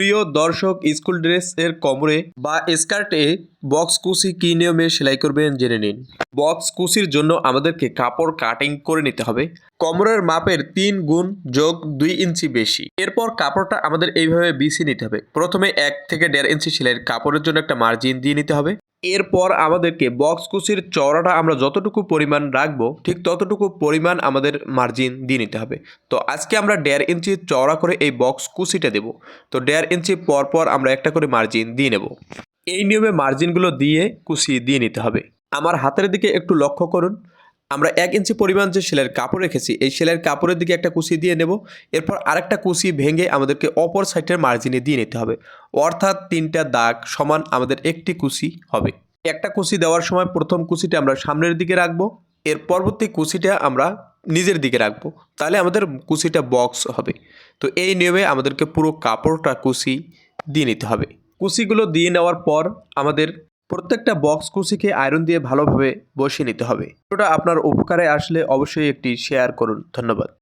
প্রিয় দর্শক, স্কুল ড্রেসের কোমরে বা স্কার্টে বক্স কুচি কী নিয়মে সেলাই করবেন জেনে নিন। বক্স কুচির জন্য আমাদেরকে কাপড় কাটিং করে নিতে হবে। কোমরের মাপের তিন গুণ যোগ দুই ইঞ্চি বেশি। এরপর কাপড়টা আমাদের এইভাবে বিছিয়ে নিতে হবে। প্রথমে এক থেকে দেড় ইঞ্চি সেলাইয়ের কাপড়ের জন্য একটা মার্জিন দিয়ে নিতে হবে। এরপর আমাদেরকে বক্স কুসির চওড়াটা আমরা যতটুকু পরিমাণ রাখব, ঠিক ততটুকু পরিমাণ আমাদের মার্জিন দিয়ে নিতে হবে। তো আজকে আমরা দেড় ইঞ্চি চওড়া করে এই বক্স কুসিটা দেব। তো দেড় ইঞ্চি পর পর আমরা একটা করে মার্জিন দিয়ে নেব। এই নিয়মে মার্জিনগুলো দিয়ে কুচি দিয়ে নিতে হবে। আমার হাতের দিকে একটু লক্ষ্য করুন। আমরা এক ইঞ্চি পরিমাণ যে সেলাইয়ের কাপড় রেখেছি, এই সেলাইয়ের কাপড়ের দিকে একটা কুচি দিয়ে নেব। এরপর আরেকটা কুচি ভেঙে আমাদেরকে অপর সাইডের মার্জিনে দিয়ে নিতে হবে। অর্থাৎ তিনটা দাগ সমান আমাদের একটি কুচি হবে। একটা কুচি দেওয়ার সময় প্রথম কুচিটা আমরা সামনের দিকে রাখব। এর পরবর্তী কুচিটা আমরা নিজের দিকে রাখব। তাহলে আমাদের কুচিটা বক্স হবে। তো এই নিয়মে আমাদেরকে পুরো কাপড়টা কুচি দিয়ে নিতে হবে। কুচিগুলো দিয়ে নেওয়ার পর আমাদের প্রত্যেকটা বক্স কুচিকে আয়রন দিয়ে ভালোভাবে বসিয়ে নিতে হবে। ওটা আপনার উপকারে আসলে অবশ্যই একটি শেয়ার করুন। ধন্যবাদ।